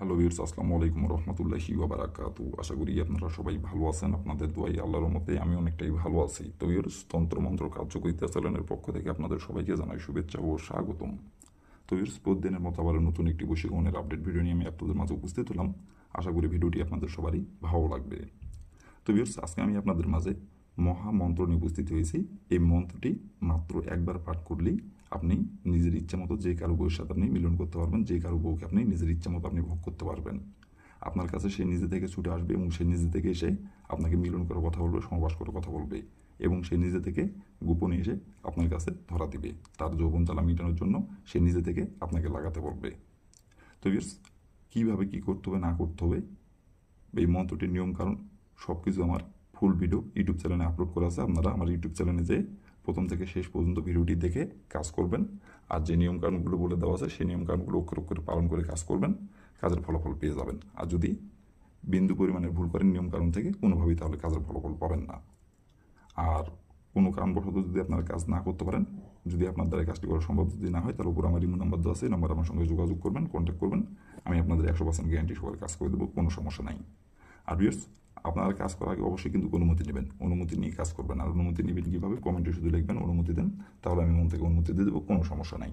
Hello viewers আসসালামু আলাইকুম রহমতুল্লাহি ওবারাকাতু আশা করি আপনারা সবাই ভালো আছেন, আপনাদের দোয়াই আল্লাহর মতে আমি অনেকটাই ভালো আছি। তো ভিউর্স তন্ত্রমন্ত্র কার্যকরিতা চ্যানেলের পক্ষ থেকে আপনাদের সবাইকে জানাই শুভেচ্ছা ও স্বাগতম। তো ভিউর্স প্রতিদিনের মতো আবার নতুন একটি বশীকরণের আপডেট ভিডিও নিয়ে আমি আপনাদের মাঝে উপস্থিত হলাম। আশা করি ভিডিওটি আপনাদের সবারই ভালো লাগবে। তো ভিউর্স আজকে আমি আপনাদের মাঝে মহামন্ত্র নিয়ে উপস্থিত হয়েছি। এই মন্ত্রটি মাত্র একবার পাঠ করলেই আপনি নিজের ইচ্ছা মতো যে কারও বউয়ের সাথে আপনি মিলন করতে পারবেন, যে কারও বউকে আপনি নিজের ইচ্ছা মতো আপনি ভোগ করতে পারবেন। আপনার কাছে সে নিজে থেকে ছুটে আসবে এবং সে নিজে থেকে এসে আপনাকে মিলন করে কথা বলবে সমবাস করে কথা বলবে এবং সে নিজে থেকে গোপনে এসে আপনার কাছে ধরা দিবে। তার যৌবন জ্বালা মেটানোর জন্য সে নিজে থেকে আপনাকে লাগাতে বলবে। তো ভিউয়ার্স কীভাবে কী করতে হবে, না করতে হবে, এই মন্ত্রটির নিয়ম কারণ সব কিছু আমার ফুল ভিডিও ইউটিউব চ্যানেলে আপলোড করা আছে। আপনারা আমার ইউটিউব চ্যানেলে যে প্রথম থেকে শেষ পর্যন্ত ভিডিওটি দেখে কাজ করবেন। আর যে নিয়মকানুনগুলো বলে দেওয়া আছে, সেই নিয়মকানুনগুলো অক্ষর অক্ষরে পালন করে কাজ করবেন। কাজের ফলাফল পেয়ে যাবেন। আর যদি বিন্দু পরিমাণের ভুল করেন নিয়মকানুন থেকে, কোনোভাবেই তাহলে কাজের ফলাফল পাবেন না। আর কোনো কারণবশত যদি আপনারা কাজ না করতে পারেন, যদি আপনার দ্বারা কাজটি করা সম্ভব যদি না হয়, তাহলে উপর আমার ইমো নাম্বার দেওয়া আছে। নাম্বার আমার সঙ্গে যোগাযোগ করবেন কন্ট্যাক্ট করবেন। আমি আপনাদের একশো পার্সেন্ট গ্যারান্টি সবার কাজ করে দেবো, কোনো সমস্যা নাই। আর বিয়ার্স আপনারা কাজ করার আগে অবশ্যই কিন্তু অনুমতি নেবেন। অনুমতি নিয়ে কাজ করবেন। আর অনুমতি নেবেন কীভাবে? কমেন্টে শুধু লিখবেন, অনুমতি দেন, তাহলে আমি মন থেকে অনুমতি দিয়ে দেবো, কোনো সমস্যা নাই।